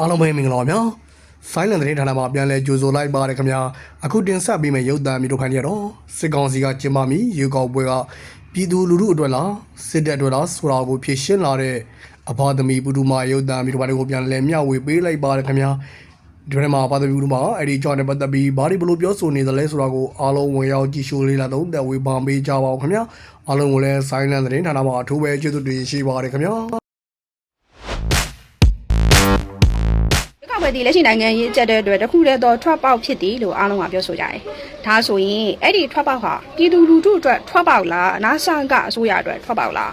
အားလုံးပဲမင်္ဂလာပါဗျာဆိုင်းလန်သတင်းဌာနမှာပြန်လည်ကြိုဆိုလိုက်ပါတယ်ခင်ဗျာအခုတင်ဆက်ပေးမယ့်ရုပ်သံမျိုးတို့ခိုင်းရတော့စစ်ကောင်စီကကျင်းပမီရေကောက်ပွဲကပြည်သူလူထုအတွက်လားစစ်တပ်အတွက်လားဆိုတာကိုဖြေရှင်းလာတဲ့အဘသမီပူတူမာရုပ်သံမျိုးတို့ဘာတွေကိုပြန်လည်မျှဝေပေးလိုက်ပါတယ်ခင်ဗျာဒီထဲမှာဘာသမီပူတူမာအဲ့ဒီကြောင့်နဲ့ပတ်သက်ပြီးဘာတွေဘလို့ပြောဆိုနေသလဲဆိုတာကိုအားလုံးဝင်ရောက်ကြည့်ရှုလေးလာတော့တက်ဝေပါပေးကြပါဦးခင်ဗျာအားလုံးကိုလည်းဆိုင်းလန်သတင်းဌာနမှာအထူးပဲကျေးဇူးတင်ရှိပါတယ်ခင်ဗျာ ကပွဲဒီလက်ရှိနိုင်ငံရေးအကျက်တဲ့အတွက်တစ်ခုတည်းသောထွက်ပေါက်ဖြစ်သည်လို့အားလုံးကပြောဆိုကြတယ်။ဒါဆိုရင်အဲ့ဒီထွက်ပေါက်ဟာပြည်သူလူထုအတွက်ထွက်ပေါက်လားအနာဆန်ကအစိုးရအတွက်ထွက်ပေါက်လား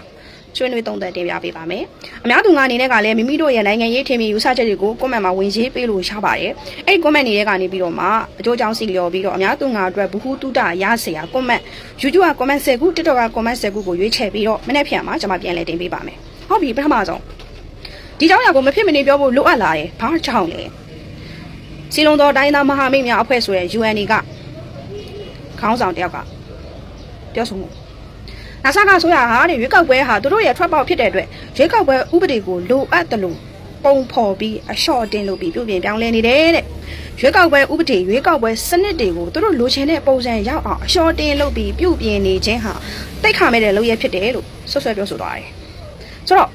ဆွေးနွေးသုံးသပ်တင်ပြပေးပါမယ်။အများသူငါအနေနဲ့ကလည်းမိမိတို့ရဲ့နိုင်ငံရေးထင်မြင်ယူဆချက်တွေကို comment မှာဝင်ရေးပေးလို့ရပါတယ်။အဲ့ဒီ comment တွေကနေပြီးတော့မှအကျိုးကြောင့်စီလျော်ပြီးတော့အများသူငါအတွက်ဘူးဟူတုတရစရာ comment YouTube က comment 10ခု TikTok က comment 10ခုကိုရွေးချယ်ပြီးတော့မနေ့ပြန်မှာကျွန်မပြန်လည်တင်ပေးပါမယ်။ဟုတ်ပြီပထမဆုံး ဒီကြောင့်ရကိုမဖြစ်မနေပြောဖို့လိုအပ်လာတယ်ဘာကြောင့်လဲစီလုံးတော်တိုင်းသားမဟာမိတ်များအဖွဲ့ဆိုတဲ့ UN တွေကခေါင်းဆောင်တယောက်ကပြောဆိုမှုနာဆာကဆိုရဟာတဲ့ရွေးကောက်ပွဲဟာသူတို့ရဲ့ထွက်ပေါက်ဖြစ်တဲ့အတွက်ရွေးကောက်ပွဲဥပဒေကိုလိုအပ်တယ်လို့ပုံဖော်ပြီးအလျှော့တင်လို့ပြီးပြုပြင်ပြောင်းလဲနေတယ်တဲ့ရွေးကောက်ပွဲဥပဒေရွေးကောက်ပွဲစနစ်တွေကိုသူတို့လိုချင်တဲ့ပုံစံရောက်အောင်အလျှော့တင်လို့ပြီးပြုပြင်နေခြင်းဟာတိတ်ခါမဲ့တဲ့လုပ်ရဖြစ်တယ်လို့ဆွဆွဲပြောဆိုသွားတယ်ဆိုတော့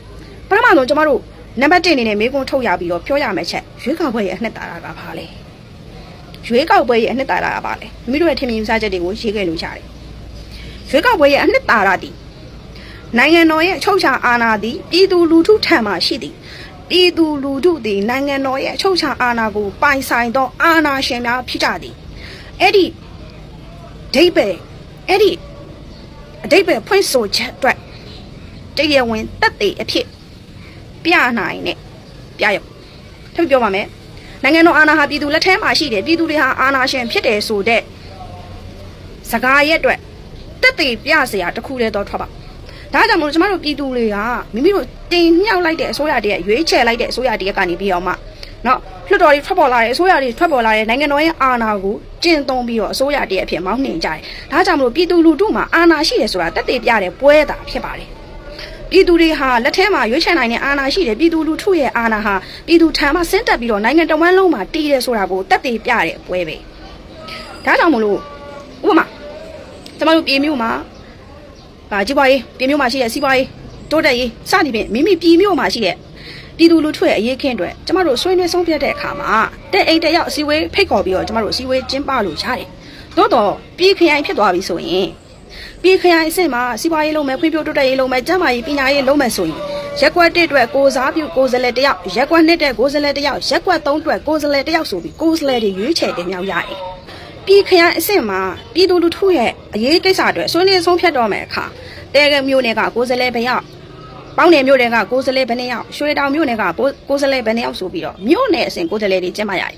ပထမဆုံးကျမတို့ နံပါတ်1အနေနဲ့မေးခွန်းထုတ်ရပြီးတော့ပြောရမယ့်ချက်ရွေးကောက်ပွဲရဲ့အနှစ်သာရကဘာလဲရွေးကောက်ပွဲရဲ့အနှစ်သာရကပါလေမိမိတို့ရဲ့ထင်မြင်ယူဆချက်တွေကိုရေးခဲ့လို့ရတယ်ရွေးကောက်ပွဲရဲ့အနှစ်သာရသည်နိုင်ငံတော်ရဲ့အချုပ်အခြာအာဏာသည်ပြည်သူလူထုထံမှရှိသည်ပြည်သူလူထုသည်နိုင်ငံတော်ရဲ့အချုပ်အခြာအာဏာကိုပိုင်ဆိုင်သောအာဏာရှင်များဖြစ်ကြသည်အဲ့ဒီဒိဗေအဲ့ဒီအဒိဗေဖွင့်ဆိုချက်အတွက်တရားဝင်တက်သေးအဖြစ် ပြနိုင်တဲ့ပြရုံထပ်ပြောပါမယ်နိုင်ငံတော်အာဏာဟာပြည်သူလက်ထဲမှာရှိတယ်ပြည်သူတွေဟာအာဏာရှင်ဖြစ်တယ်ဆိုတဲ့စကားရဲ့အတွက်တက်တေပြစရာတခုတည်းတော့ထွက်ပါဒါကြောင့်မို့လို့ကျမတို့ပြည်သူတွေကမိမိတို့တင်မြှောက်လိုက်တဲ့အစိုးရတည်းရွေးချယ်လိုက်တဲ့အစိုးရတည်းကနေပြီးအောင်မှနော်လွှတ်တော်တွေထွက်ပေါ်လာတဲ့အစိုးရတွေထွက်ပေါ်လာတဲ့နိုင်ငံတော်ရဲ့အာဏာကိုကျင့်သုံးပြီးတော့အစိုးရတည်းအဖြစ်မောင်းနှင်ကြတယ်ဒါကြောင့်မို့လို့ပြည်သူလူထုမှာအာဏာရှိတယ်ဆိုတာတက်တေပြတဲ့ပွဲတာဖြစ်ပါတယ် ပြည်သူတွေဟာလက်ထဲမှာရွေးချယ်နိုင်တဲ့အာဏာရှိတယ်ပြည်သူလူထုရဲ့အာဏာဟာပြည်သူထံမှဆင်းသက်ပြီးတော့နိုင်ငံတော်ဝန်လုံးမှာတည်တယ်ဆိုတာကိုတက်တည်ပြတဲ့ပွဲပဲဒါကြောင့်မလို့ဥပမာကျမတို့ပြည်မျိုးမှာဗာကြီးပွားရေးပြည်မျိုးမှာရှိတဲ့စီးပွားရေးတိုးတက်ရေးစသည်ဖြင့်မိမိပြည်မျိုးမှာရှိတဲ့ပြည်သူလူထုရဲ့အရေးခင်းအတွက်ကျမတို့ဆွေးနွေးဆုံးဖြတ်တဲ့အခါမှာတဲ့အိမ်တက်ရောက်အစည်းအဝေးဖိတ်ခေါ်ပြီးတော့ကျမတို့အစည်းအဝေးကျင်းပလို့ရတယ်သို့တော့ပြည်ခရိုင်ဖြစ်သွားပြီဆိုရင် ပြည်ခရိုင်အဆင့်မှာစီးပွားရေးလုပ်မယ်ဖွံ့ဖြိုးတိုးတက်ရေးလုပ်မယ်ကျန်းမာရေးပညာရေးလုပ်မယ်ဆိုရင်ရက်ကွက်တစ်အတွက်ကိုစားပြုကိုယ်စားလှယ်တစ်ယောက်ရက်ကွက်နှစ်တဲ့ကိုယ်စားလှယ်တစ်ယောက်ရက်ကွက်သုံးအတွက်ကိုယ်စားလှယ်တစ်ယောက်ဆိုပြီးကိုယ်စားလှယ်တွေရွေးချယ်တင်မြှောက်ရတယ်ပြည်ခရိုင်အဆင့်မှာပြည်သူလူထုရဲ့အရေးကိစ္စအတွက်ဆွေးနွေးဆုံးဖြတ်တော့မယ်အခါတဲကမျိုးနယ်ကကိုယ်စားလှယ်ဘယ်ယောက်ပေါင်းနယ်မြို့နယ်ကကိုယ်စားလှယ်ဘယ်နှစ်ယောက်ရွှေတောင်မြို့နယ်ကကိုယ်စားလှယ်ဘယ်နှစ်ယောက်ဆိုပြီးတော့မြို့နယ်အဆင့်ကိုယ်စားလှယ်တွေကျင်းပရတယ်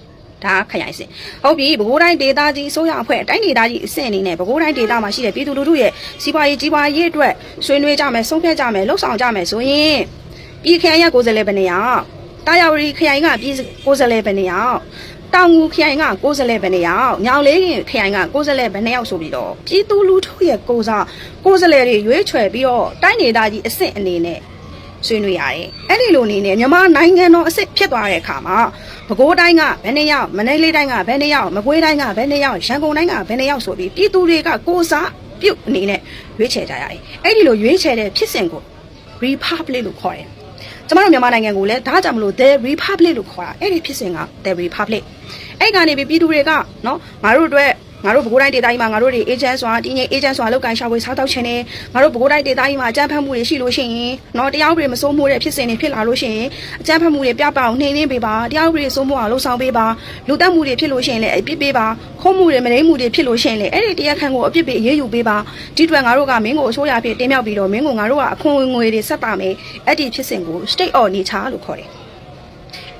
ဒါခရိုင်စင်ဟုတ်ပြီပဲခူးတိုင်းဒေသကြီးအစိုးရအဖွဲ့တိုင်းဒေသကြီးအဆင့်အနေနဲ့ပဲခူးတိုင်းဒေသမှာရှိတဲ့ပြည်သူလူထုရဲ့စီးပွားရေးကြီးပွားရေးအတွက်ဆွေးနွေးကြမယ်ဆုံးဖြတ်ကြမယ်လှုပ်ဆောင်ကြမယ်ဆိုရင်ပြည်ခရိုင်ရဲ့ကိုယ်စားလှယ်ဘယ်နှစ်ယောက်တာယာဝတီခရိုင်ကပြည်ကိုယ်စားလှယ်ဘယ်နှစ်ယောက်တောင်ငူခရိုင်ကကိုယ်စားလှယ်ဘယ်နှစ်ယောက်ညောင်လေးခရိုင်ကကိုယ်စားလှယ်ဘယ်နှစ်ယောက်ဆိုပြီးတော့ပြည်သူလူထုရဲ့ကိုယ်စားကိုယ်စားလှယ်တွေရွေးချယ်ပြီးတော့တိုင်းဒေသကြီးအဆင့်အနေနဲ့ ဆွေးနွေးရတယ်။အဲ့ဒီလိုအနေနဲ့မြန်မာနိုင်ငံတော်အစ်စ်ဖြစ်သွားတဲ့အခါမှာပဲခူးတိုင်းကဘယ်နှစ်ယောက်မန္တလေးတိုင်းကဘယ်နှစ်ယောက်မကွေးတိုင်းကဘယ်နှစ်ယောက်ရန်ကုန်တိုင်းကဘယ်နှစ်ယောက်ဆိုပြီးပြည်သူတွေကကိုယ်စားပြုတ်အနေနဲ့ရွေးချယ်ကြရတယ်။အဲ့ဒီလိုရွေးချယ်တဲ့ဖြစ်စဉ်ကို republic လို့ခေါ်တယ်။ကျမတို့မြန်မာနိုင်ငံကိုလည်းဒါကြောင့်မလို့ the republic လို့ခေါ်တာအဲ့ဒီဖြစ်စဉ်က the republic အဲ့ကနေပြီးပြည်သူတွေကနော်ငါတို့အတွက် ငါတို့ဘကိုးတိုင်းဒေသကြီးမှာငါတို့တွေ agent ဆိုတာတင်းငယ် agent ဆိုတာလောက်ကန်ရှာဖွေစားတောက်ချင်တယ်ငါတို့ဘကိုးတိုင်းဒေသကြီးမှာအကြမ်းဖက်မှုတွေရှိလို့ရှိရင်နော်တရားဥပဒေမစိုးမိုးတဲ့ဖြစ်စဉ်တွေဖြစ်လာလို့ရှိရင်အကြမ်းဖက်မှုတွေပြပအောင်နှိမ်နှင်းပေးပါတရားဥပဒေစိုးမိုးအောင်လှုံ့ဆော်ပေးပါလူတက်မှုတွေဖြစ်လို့ရှိရင်လည်းအပြစ်ပေးပါခုံးမှုတွေမရင်းမှုတွေဖြစ်လို့ရှိရင်လည်းအဲ့ဒီတရားခံကိုအပြစ်ပေးအရေးယူပေးပါဒီအတွက်ငါတို့ကမင်းကိုအစိုးရဖြစ်တင်မြောက်ပြီးတော့မင်းကိုငါတို့ကအခွန်ငွေတွေဆက်ပါမယ်အဲ့ဒီဖြစ်စဉ်ကို state of nature လို့ခေါ်တယ်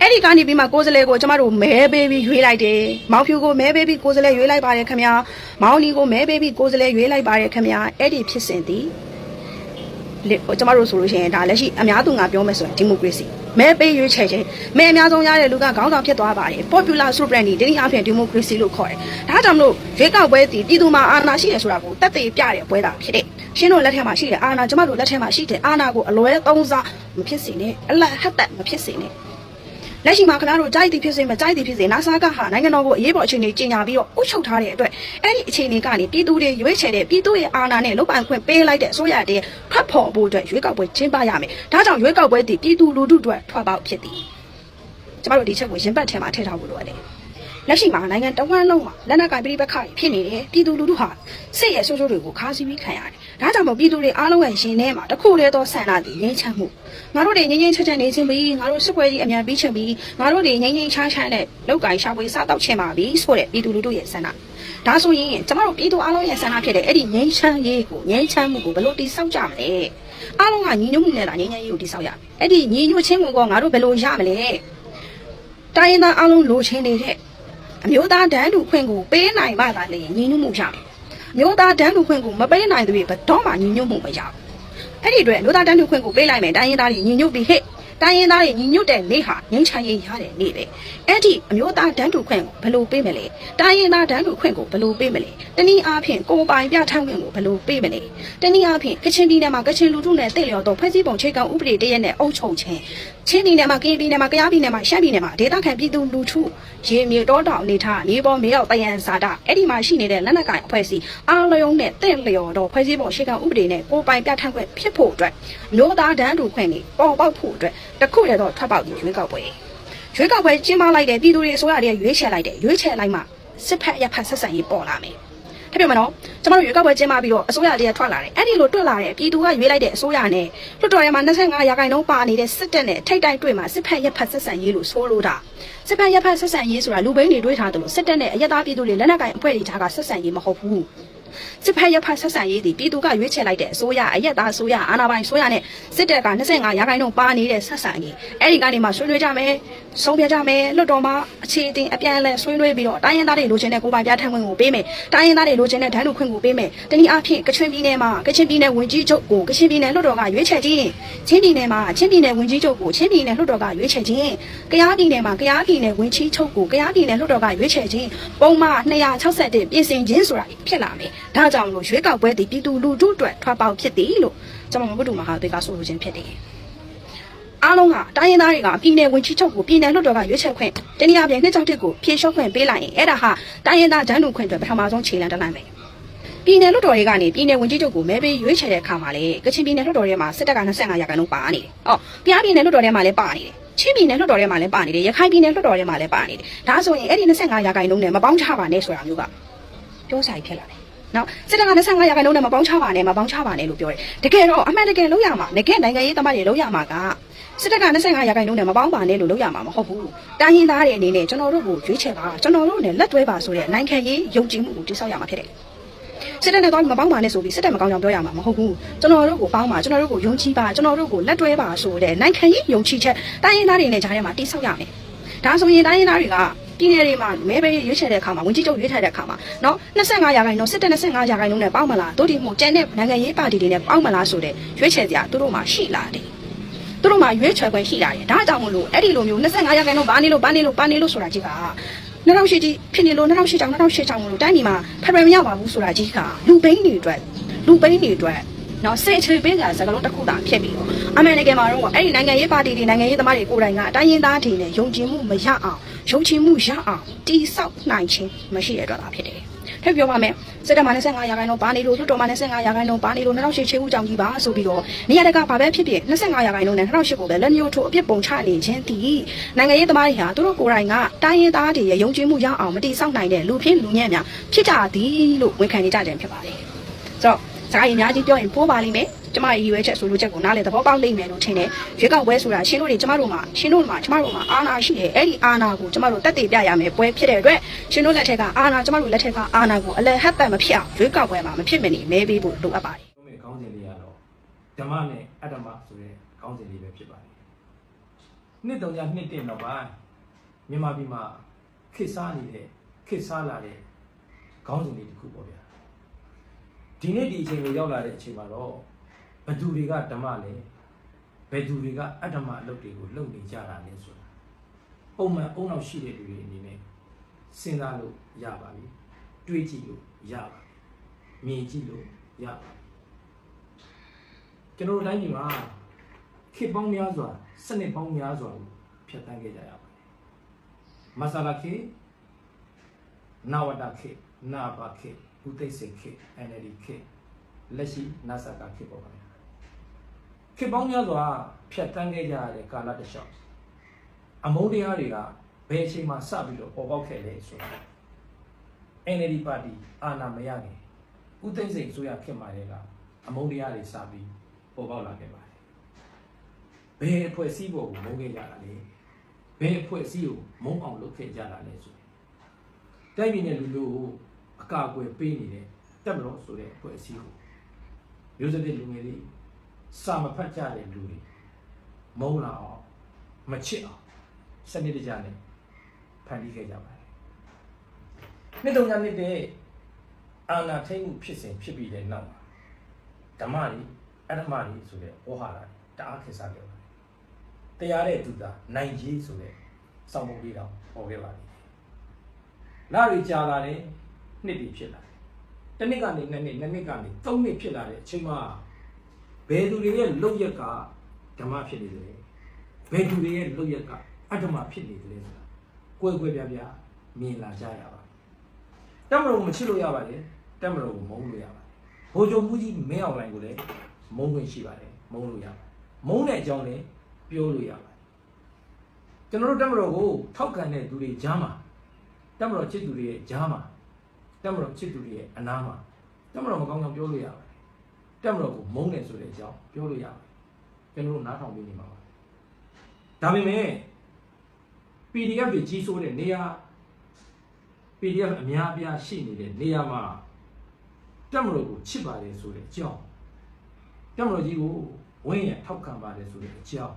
အဲ့ဒီကနေပြီးမှကိုယ်စလဲကိုကျမတို့မဲပေးပြီးရွေးလိုက်တယ်။မောင်ဖြူကိုမဲပေးပြီးကိုယ်စလဲရွေးလိုက်ပါတယ်ခင်ဗျာ။မောင်နီကိုမဲပေးပြီးကိုယ်စလဲရွေးလိုက်ပါတယ်ခင်ဗျာ။အဲ့ဒီဖြစ်စဉ်သည်လေကျမတို့ဆိုလို့ရှိရင်ဒါလက်ရှိအများသူငါပြောမယ်ဆိုရင်ဒီမိုကရေစီမဲပေးရွေးချယ်ခြင်းမဲအများဆုံးရတဲ့လူကခေါင်းဆောင်ဖြစ်သွားပါတယ် popular sovereignty ဒီနေ့အပြင်ဒီမိုကရေစီလို့ခေါ်တယ်။ဒါကြောင့်မလို့ရွေးကောက်ပွဲသည်ပြည်သူမှာအာဏာရှိတယ်ဆိုတာကိုတက်သေးပြတဲ့ပွဲတာဖြစ်တယ်။ရှင်းတို့လက်ထက်မှာရှိတယ်အာဏာကျမတို့လက်ထက်မှာရှိတယ်အာဏာကိုအလွဲသုံးစားမဖြစ်စေနဲ့အလတ်ဟတ်သက်မဖြစ်စေနဲ့ လက်ရှိမှာခင်ဗျားတို့ကြိုက်သည်ဖြစ်စေမကြိုက်သည်ဖြစ်စေနာဆာကဟာနိုင်ငံတော်ကိုအရေးပေါ်အခြေအနေကြီးညာပြီးတော့အုပ်ချုပ်ထားတဲ့အတွက်အဲ့ဒီအခြေအနေကနေပြည်သူတွေရွေးချယ်တဲ့ပြည်သူရဲ့အာဏာနဲ့လုပ်ပိုင်ခွင့်ပေးလိုက်တဲ့အစိုးရတည်းထွက်ဖို့ဖို့အတွက်ရွေးကောက်ပွဲကျင်းပရမယ်ဒါကြောင့်ရွေးကောက်ပွဲတည်ပြည်သူလူထုအတွက်ထွက်ပေါက်ဖြစ်သည်ကျမတို့ဒီချက်ကိုရင်ပတ်ထဲမှာထည့်ထားဖို့လိုတယ် လက်ရှိမှာနိုင်ငံတဝန်းလုံးမှာလက်နက်ကင်ပြည်ပခါဖြစ်နေတယ်ပြည်သူလူထုဟာစိတ်ရဲ့ဆိုးဆိုးတွေကိုခါးစီးပြီးခံရတယ်ဒါကြောင့်မို့ပြည်သူတွေအားလုံးရဲ့ရင်ထဲမှာတစ်ခုတည်းသောဆန္ဒတည်ငြိမ်းချမ်းမှုငါတို့တွေငြိမ်းငြိမ်းချမ်းချမ်းနေခြင်းပြီးငါတို့စစ်ပွဲကြီးအမြန်ပြီးချင်ပြီးငါတို့တွေငြိမ်းငြိမ်းချမ်းချမ်းနဲ့လောက်ကင်ရှာဖွေစားတော့ချင်ပါပြီဆိုတဲ့ပြည်သူလူထုရဲ့ဆန္ဒဒါဆိုရင်ကျမတို့ပြည်သူအားလုံးရဲ့ဆန္ဒဖြစ်တဲ့အဲ့ဒီငြိမ်းချမ်းရေးကိုငြိမ်းချမ်းမှုကိုဘယ်လိုတည်ဆောက်ကြမလဲအားလုံးကညီညွတ်မှုနဲ့လားငြိမ်းချမ်းရေးကိုတည်ဆောက်ရမယ်အဲ့ဒီညီညွတ်ခြင်းကိုငါတို့ဘယ်လိုရမလဲတိုင်းရင်းသားအားလုံးလိုချင်နေတဲ့ အမျိုးသားတန်းတူခွင့်ကိုပေးနိုင်မှသာလေညီညွတ်မှုရမယ်အမျိုးသားတန်းတူခွင့်ကိုမပေးနိုင်သေးဘယ်တော့မှညီညွတ်မှုမရဘူးအဲ့ဒီအတွက်အမျိုးသားတန်းတူခွင့်ကိုပေးလိုက်မယ်တိုင်းရင်းသားတွေညီညွတ်ပြီးဟဲ့တိုင်းရင်းသားတွေညီညွတ်တဲ့နေ့ဟာငင်းချမ်းရေးရတဲ့နေ့ပဲအဲ့ဒီအမျိုးသားတန်းတူခွင့်ကိုဘယ်လိုပေးမလဲတိုင်းရင်းသားတန်းတူခွင့်ကိုဘယ်လိုပေးမလဲတနည်းအားဖြင့်ကိုယ်ပိုင်ပြဋ္ဌာန်းခွင့်ကိုဘယ်လိုပေးမလဲတနည်းအားဖြင့်ကချင်ပြည်နယ်မှာကချင်လူထုနဲ့တည့်လျော်သောဖွဲ့စည်းပုံခြေကံဥပဒေတရက်နဲ့အုပ်ချုပ်ခြင်း ချင်းပြည်နယ်မှာကရင်ပြည်နယ်မှာကယားပြည်နယ်မှာရှမ်းပြည်နယ်မှာဒေသခံပြည်သူလူထုရေမြေတောတောင်အနေထားမြေပေါ်မြေရောက်တယံဇာတာအဲ့ဒီမှာရှိနေတဲ့လက်နက်ကိုင်အဖွဲ့အစည်းအားလုံးနဲ့တင့်လျော်သောဖွဲ့စည်းပုံရှေ့ကဥပဒေနဲ့ကိုယ်ပိုင်ပြဋ္ဌာန်းခွင့်ဖြစ်ဖို့အတွက်မျိုးသားတန်းတူခွင့်တွေပေါ်ပေါက်ဖို့အတွက်တခုတည်းသောထွက်ပေါက်ဒီရွေးကောက်ပွဲရွေးကောက်ပွဲကျင်းပလိုက်တဲ့ပြည်သူတွေအစိုးရတွေရွေးချယ်လိုက်တဲ့ရွေးချယ်လိုက်မှစစ်ဖက်ရဖက်ဆက်ဆံရေးပေါ်လာမယ် ထပ်ပြောမနော်ကျမတို့ရွေးကောက်ပွဲကျင်းပပြီးတော့အစိုးရတည်းထွက်လာတယ်အဲ့ဒီလိုထွက်လာတဲ့ပြည်သူကရွေးလိုက်တဲ့အစိုးရနဲ့လွှတ်တော်ထဲမှာ25ရာခိုင်နှုန်းပါနေတဲ့စစ်တပ်နဲ့ထိတ်တိုက်တွေ့မှာစစ်ဖက်ရဖက်ဆက်ဆံရေးလို့ဆိုလို့တာစစ်ဖက်ရဖက်ဆက်ဆံရေးဆိုတာလူဘိန်းတွေတွေးထားတယ်လို့စစ်တပ်နဲ့အရက်သားပြည်သူတွေလက်နက်ကင်အဖွဲ့တွေကြားကဆက်ဆံရေးမဟုတ်ဘူးစစ်ဖက်ရဖက်ဆက်ဆံရေးဒီပြည်သူကရွေးချယ်လိုက်တဲ့အစိုးရအရက်သားအစိုးရအာဏာပိုင်အစိုးရနဲ့စစ်တပ်က25ရာခိုင်နှုန်းပါနေတဲ့ဆက်ဆံရေးအဲ့ဒီကနေမှဆွေးနွေးကြမယ် ဆုံးဖြတ်ကြမယ်လွှတ်တော်မှာအခြေအတင်အပြန်အလှန်ဆွေးနွေးပြီးတော့တိုင်းရင်းသားတွေလိုချင်တဲ့ကိုယ်ပိုင်ပြဋ္ဌာန်းခွင့်ကိုပေးမယ်တိုင်းရင်းသားတွေလိုချင်တဲ့ဒဏ်လူခွင့်ကိုပေးမယ်တနည်းအားဖြင့်ကချင်ပြည်နယ်မှာကချင်ပြည်နယ်ဝင်ကြီးချုပ်ကိုကချင်ပြည်နယ်လွှတ်တော်ကရွေးချယ်ခြင်းချင်းပြည်နယ်မှာချင်းပြည်နယ်ဝင်ကြီးချုပ်ကိုချင်းပြည်နယ်လွှတ်တော်ကရွေးချယ်ခြင်းကယားပြည်နယ်မှာကယားပြည်နယ်ဝင်ကြီးချုပ်ကိုကယားပြည်နယ်လွှတ်တော်ကရွေးချယ်ခြင်းပုံမှန်261ပြင်ဆင်ခြင်းဆိုတာဖြစ်လာမယ်ဒါကြောင့်မလို့ရွေးကောက်ပွဲတည်ပြည်သူလူထုအတွက်ထွက်ပေါက်ဖြစ်သည်လို့ကျွန်တော်မဘုဒ္ဓမဟာသေကဆိုလိုခြင်းဖြစ်တယ် အားလုံးကတိုင်းရင်းသားတွေကပြည်နယ်ဝင်ကြီးချုပ်ကိုပြည်နယ်လွှတ်တော်ကရွေးချယ်ခွင့်တနည်းအားဖြင့်နှစ်ချောက်တစ်ကိုဖြည့်လျှော့ခွင့်ပေးလိုက်ရင်အဲ့ဒါဟာတိုင်းရင်းသားဂျန်လူခွင့်အတွက်ပထမဆုံးခြေလှမ်းတစ်လှမ်းပဲပြည်နယ်လွှတ်တော်တွေကနေပြည်နယ်ဝင်ကြီးချုပ်ကိုမဲပေးရွေးချယ်တဲ့အခါမှာလေကချင်ပြည်နယ်လွှတ်တော်ထဲမှာစစ်တပ်က25ရာခိုင်နှုန်းပါနေတယ်။အော်ကြားပြည်နယ်လွှတ်တော်ထဲမှာလည်းပါနေတယ်။ချင်းပြည်နယ်လွှတ်တော်ထဲမှာလည်းပါနေတယ်။ရခိုင်ပြည်နယ်လွှတ်တော်ထဲမှာလည်းပါနေတယ်။ဒါဆိုရင်အဲ့ဒီ25ရာခိုင်နှုန်းနဲ့မပေါင်းချပါနဲ့ဆိုတာမျိုးကပြောစာကြီးဖြစ်လာတယ်။နော်စစ်တပ်က25ရာခိုင်နှုန်းနဲ့မပေါင်းချပါနဲ့မပေါင်းချပါနဲ့လို့ပြောတယ်။တကယ်တော့အမှန်တကယ်လုံးရမှာတကယ်နိုင်ငံရေးသမားတွေလုံးရမှာက စစ်တပ်က25ရာခိုင်နှုန်းနဲ့မပေါင်းပါနဲ့လို့လုံးရမှာမဟုတ်ဘူး။တိုင်းရင်းသားတွေအနေနဲ့ကျွန်တော်တို့ကိုရွေးချယ်ပါကျွန်တော်တို့နဲ့လက်တွဲပါဆိုတဲ့နိုင်ငံရေးယုံကြည်မှုကိုတိစောက်ရမှာဖြစ်တယ်။စစ်တပ်နဲ့တော့မပေါင်းပါနဲ့ဆိုပြီးစစ်တပ်မကောင်းကြောင်ပြောရမှာမဟုတ်ဘူးကျွန်တော်တို့ကိုပေါင်းပါကျွန်တော်တို့ကိုယုံကြည်ပါကျွန်တော်တို့ကိုလက်တွဲပါဆိုတဲ့နိုင်ငံရေးယုံကြည်ချက်တိုင်းရင်းသားတွေနဲ့ကြားထဲမှာတိဆောက်ရမယ်ဒါဆိုရင်တိုင်းရင်းသားတွေကပြည်နယ်တွေမှာမဲပေးရွေးချယ်တဲ့အခါမှာဝင်ကြီးချုပ်ရွေးချယ်တဲ့အခါမှာနော်25ရာခိုင်နှုန်းစစ်တပ်25ရာခိုင်နှုန်းနဲ့ပေါင်းမလားတို့ဒီမှုကျန်တဲ့နိုင်ငံရေးပါတီတွေနဲ့ပေါင်းမလားဆိုတဲ့ရွေးချယ်စရာတို့တို့မှာရှိလာတယ် သူတို့မှာရွေးချယ်ခွင့်ရှိလာတယ်ဒါကြောင့်မလို့အဲ့ဒီလိုမျိုး25ရာခိုင်နှုန်းဘာနေလို့ဘာနေလို့ဘာနေလို့ဆိုတာကြီးက2008ကြီးဖြစ်နေလို့2008ကြောင့်2008ကြောင့်မလို့တိုင်းပြည်မှာဖက်ဒရယ်မရပါဘူးဆိုတာကြီးကလူဘိန်းတွေအတွက်လူဘိန်းတွေအတွက်နော်စိတ်ချပေးကြစကားလုံးတစ်ခုသာဖြစ်ပြီးတော့အမေရိကန်မှာတော့အဲ့ဒီနိုင်ငံရေးပါတီတွေနိုင်ငံရေးသမားတွေကိုယ်တိုင်ကတိုင်းရင်းသားတွေနဲ့ယုံကြည်မှုမရအောင်ယုံကြည်မှုရအောင်တိဆောက်နိုင်ခြင်းမရှိတဲ့အတွက်သာဖြစ်တယ် ထပ်ပြောပါမယ်စစ်တပ်မှာ25ရာခိုင်နှုန်းပါနေလို့လွှတ်တော်မှာ25ရာခိုင်နှုန်းပါနေလို့2008ချေဦးကြောင်ကြီးပါဆိုပြီးတော့နေရာတကာဘာပဲဖြစ်ဖြစ်25ရာခိုင်နှုန်းနဲ့2008ကိုပဲလက်ညှိုးထိုးအပြစ်ပုံချနေခြင်းတည်နိုင်ငံရေးသမားတွေဟာသူတို့ကိုယ်တိုင်ကတိုင်းရင်းသားတွေရဲ့ယုံကြည်မှုရအောင်မတိဆောက်နိုင်တဲ့လူဖြစ်လူညံ့များဖြစ်ကြသည်လို့ဝန်ခံနေကြတယ်ဖြစ်ပါတယ်ဆိုတော့ စကားအများကြီးပြောရင်ပိုးပါလိမ့်မယ်ကျမရဲ့ရည်ရွယ်ချက်ဆိုလိုချက်ကိုနားလည်သဘောပေါက်လိမ့်မယ်လို့ထင်တယ်ရွေးကောက်ပွဲဆိုတာရှင်တို့တွေကျမတို့မှာရှင်တို့မှာကျမတို့မှာအာဏာရှိတယ်အဲ့ဒီအာဏာကိုကျမတို့တက်တည်ပြရမယ်ပွဲဖြစ်တဲ့အတွက်ရှင်တို့လက်ထက်ကအာဏာကျမတို့လက်ထက်ကအာဏာကိုအလဟတ်တတ်မဖြစ်အောင်ရွေးကောက်ပွဲမှာမဖြစ်မနေမဲပေးဖို့လိုအပ်ပါတယ်ပြောမယ့်ခေါင်းစဉ်လေးကတော့ဓမ္မနဲ့အတ္တမဆိုတဲ့ခေါင်းစဉ်လေးပဲဖြစ်ပါတယ်။နှစ်တုံးကြနှစ်တင်တော့ပါမြန်မာပြည်မှာခေတ်စားနေတဲ့ခေတ်စားလာတဲ့ခေါင်းစဉ်လေးတစ်ခုပေါ့ဗျာ။ ဒီနေ့ဒီအချိန်ကိုရောက်လာတဲ့အချိန်မှာတော့ဘယ်သူတွေကဓမ္မလဲဘယ်သူတွေကအတ္တမအလုပ်တွေကိုလုပ်နေကြတာလဲဆိုတာပုံမှန်အုံနောက်ရှိတဲ့လူတွေအနေနဲ့စဉ်းစားလို့ရပါပြီ။တွေးကြည့်လို့ရပါပြီ။မြင်ကြည့်လို့ရပါပြီ။ကျွန်တော်တို့တိုင်းပြည်မှာခေတ်ပေါင်းများစွာစနစ်ပေါင်းများစွာကိုဖျက်ဆီးခဲ့ကြရပါတယ်မဆလာခေ နဝတခေနာဘခေဥသိစေခေ NLD ခေလက်ရှိနာဆာကခေပေါ်ပါမယ်ခေပေါင်းများစွာဖြတ်တန်းခဲ့ကြရတဲ့ကာလတစ်လျှောက်အမုန်းတရားတွေကဘယ်အချိန်မှစပြီးတော့ပေါ်ပေါက်ခဲ့လဲဆိုတာ NLD ပါတီအာဏာမရခင်ဥသိစိန်ဆိုရခင်မာတဲ့ကအမုန်းတရားတွေစပြီးပေါ်ပေါက်လာခဲ့ပါတယ်ဘယ်အဖွဲ့အစည်းပေါ်ကိုမုန်းခဲ့ကြတာလဲဘယ်အဖွဲ့အစည်းကိုမုန်းအောင်လုပ်ခဲ့ကြတာလဲဆိုရင် တိုက်ပြည်နယ်လူလူကိုအကာအကွယ်ပေးနေတဲ့တက်မလို့ဆိုတဲ့အဖွဲ့အစည်းကိုမျိုးစတဲ့လူငယ်တွေစာမဖတ်ကြတဲ့လူတွေမုန်းလာအောင်မချစ်အောင်စနစ်တကျနဲ့ဖန်တီးခဲ့ကြပါတယ်နှစ်တုံညာနှစ်တဲ့အာနာထိန်မှုဖြစ်စဉ်ဖြစ်ပြီးတဲ့နောက်မှာဓမ္မတွေအဓမ္မတွေဆိုတဲ့ဩဟာရတွေတအားခေစားခဲ့ပါတယ်။တရားတဲ့သူသားနိုင်ကြီးဆိုတဲ့စောင့်ပုံလေးတောင်ဟောခဲ့ပါလိမ့်မယ်။ လာရီကြာလာတဲ့နှစ်တွေဖြစ်လာတယ်။တစ်နှစ်ကနေနှစ်နှစ်နှစ်နှစ်ကနေသုံးနှစ်ဖြစ်လာတဲ့အချိန်မှာဘယ်သူတွေရဲ့လုတ်ရက်ကဓမ္မဖြစ်နေတယ်။ဘယ်သူတွေရဲ့လုတ်ရက်ကအဓမ္မဖြစ်နေတယ်ဆိုတာကိုယ်ကိုယ်ပြပြမြင်လာကြရပါတက်မတော်ကိုမချစ်လို့ရပါတယ်တက်မတော်ကိုမုန်းလို့ရပါတယ်ဘိုးချုပ်မှုကြီးမင်းအောင်လိုင်ကိုလည်းမုန်းခွင့်ရှိပါတယ်မုန်းလို့ရပါတယ်မုန်းတဲ့အကြောင်းလည်းပြောလို့ရပါတယ်ကျွန်တော်တို့တက်မတော်ကိုထောက်ခံတဲ့သူတွေကြားမှာ တက်မတော်ချစ်သူတွေရဲ့ကြားမှာတက်မတော်ချစ်သူတွေရဲ့အနားမှာတက်မတော်မကောင်းကြောင်ပြောလို့ရပါတယ်တက်မတော်ကိုမုန်းတယ်ဆိုတဲ့အကြောင်းပြောလို့ရပါတယ်ကျွန်တော်တို့နားထောင်ပြီးနေမှာပါဒါပေမဲ့ PDF တွေကြီးစိုးတဲ့နေရာ PDF အများအပြားရှိနေတဲ့နေရာမှာတက်မလို့ကိုချစ်ပါတယ်ဆိုတဲ့အကြောင်းတက်မလို့ကြီးကိုဝင်းရထောက်ခံပါတယ်ဆိုတဲ့အကြောင်း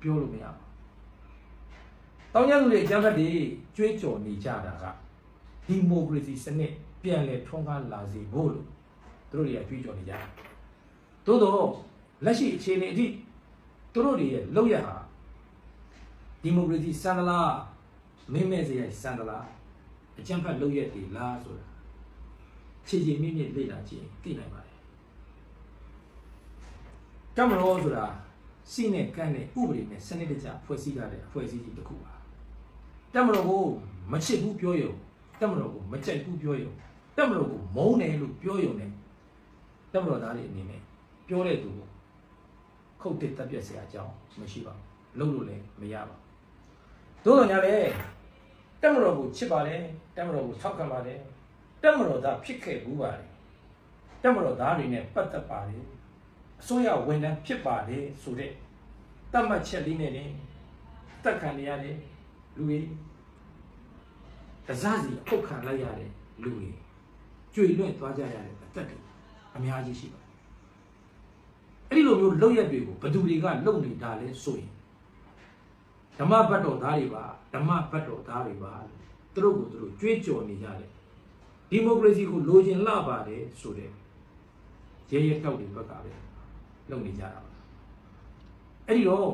ပြောလို့မရဘူး။ တောင်းကြလူတွေအကြမ်းဖက်တွေကြွေးကြော်နေကြတာကဒီမိုကရေစီစနစ်ပြန်လည်ထွန်းကားလာစေဖို့လို့သူတို့တွေကကြွေးကြော်နေကြတာ။သို့တော့လက်ရှိအခြေအနေအထိသူတို့တွေရဲ့လောက်ရဟာဒီမိုကရေစီစံတလားမင်းမဲ့စရိုက်စံတလားအကြံဖတ်လုပ်ရက်တွေလားဆိုတာခြေခြေမြင့်မြင့်လေ့လာကြည့်ရင်သိနိုင်ပါတယ်တမရောဆိုတာစီနဲ့ကန့်နဲ့ဥပဒေနဲ့စနစ်တကျဖွဲ့စည်းထားတဲ့အဖွဲ့အစည်းကြီးတစ်ခုပါ တမရောကိုမချစ်ဘူးပြောရုံတမရောကိုမကြိုက်ဘူးပြောရုံတမရောကိုမုန်းတယ်လို့ပြောရုံနဲ့တမရောသားတွေအနေနဲ့ပြောတဲ့သူကိုခုတ်တက်တက်ပြက်เสียအကြောင်းမရှိပါဘူးလုပ်လို့လည်းမရပါဘူးသို့တော်ညာလည်း တက်မတော်ကိုချစ်ပါတယ်တက်မတော်ကိုထောက်ခံပါတယ်တက်မတော်သားဖြစ်ခဲ့ဘူးပါတယ်တက်မတော်သားတွေနဲ့ပတ်သက်ပါတယ်အစိုးရဝန်ထမ်းဖြစ်ပါတယ်ဆိုတဲ့တတ်မှတ်ချက်လေးနဲ့နေတက်ခံနေရတဲ့ လူတွေတစားစီအုတ်ခံလိုက်ရတဲ့လူတွေကြွေလွင့်သွားကြရတဲ့အသက်တွေအများကြီးရှိပါတယ်အဲ့ဒီလိုမျိုးလောက်ရက်တွေကိုဘယ်သူတွေကလုံနေတာလဲဆိုရင်ဓမ္မဘတ်တော်သားတွေပါဓမ္မဘတ်တော်သားတွေပါလို့သူတို့ကိုသူတို့ကြွေးကြော်နေကြတယ်ဒီမိုကရေစီကိုလိုချင်လှပါတယ်ဆိုတဲ့ရဲရဲတောက်တွေဘက်ကပဲလုပ်နေကြတာပါအဲ့ဒီတော့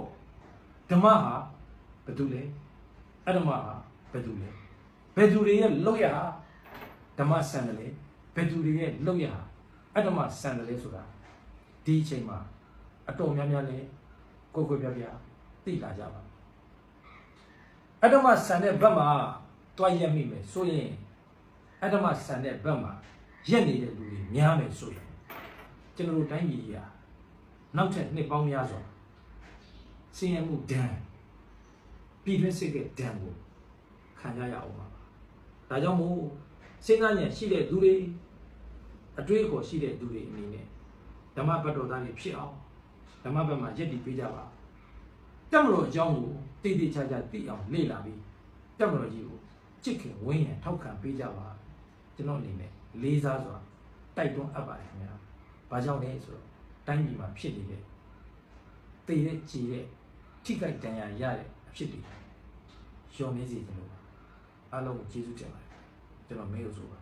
ဓမ္မဟာဘယ်သူလဲ အဓမ္မဟာဘယ်သူလဲဘယ်သူတွေရဲ့လောက်ရဟာဓမ္မဆန်တယ်လေဘယ်သူတွေရဲ့လောက်ရဟာအဓမ္မဆန်တယ်လေဆိုတာဒီအချိန်မှာအတော်များများလဲကိုယ်ကိုယ်ပြပြသိလာကြပါအတ္တမဆန်တဲ့ဘက်မှာတွားရက်မိမယ်ဆိုရင်အတ္တမဆန်တဲ့ဘက်မှာရက်နေတဲ့လူတွေများမယ်ဆိုရင်ကျွန်တော်တို့တိုင်းပြည်ကြီးဟာနောက်ထပ်နှစ်ပေါင်းများစွာဆင်းရဲမှုဒဏ် ပြည်တွင်းစစ်ကဒဏ်ကိုခံကြရအောင်ပါဒါကြောင့်မို့စဉ်းစားဉာဏ်ရှိတဲ့လူတွေအတွေးအခေါ်ရှိတဲ့လူတွေအနေနဲ့ဓမ္မဘတ်တော်သားတွေဖြစ်အောင်ဓမ္မဘက်မှာယက်တည်ပေးကြပါတက်မတော်အကြောင်းကိုတည်တည်ချာချာသိအောင်လေ့လာပြီးတက်မတော်ကြီးကိုချစ်ခင်ဝင်းရံထောက်ခံပေးကြပါကျွန်တော်အနေနဲ့လေးစားစွာတိုက်တွန်းအပ်ပါတယ်ခင်ဗျာ။ဘာကြောင့်လဲဆိုတော့တိုင်းပြည်မှာဖြစ်နေတဲ့တည်တဲ့ကြည်တဲ့ထိခိုက်ဒဏ်ရာရတဲ့အဖြစ်တွေ ရောနေစေတယ်လို့ပါအားလုံးကိုကျေးဇူးတင်ပါတယ်ကျွန်တော်မေးလို့ဆိုပါ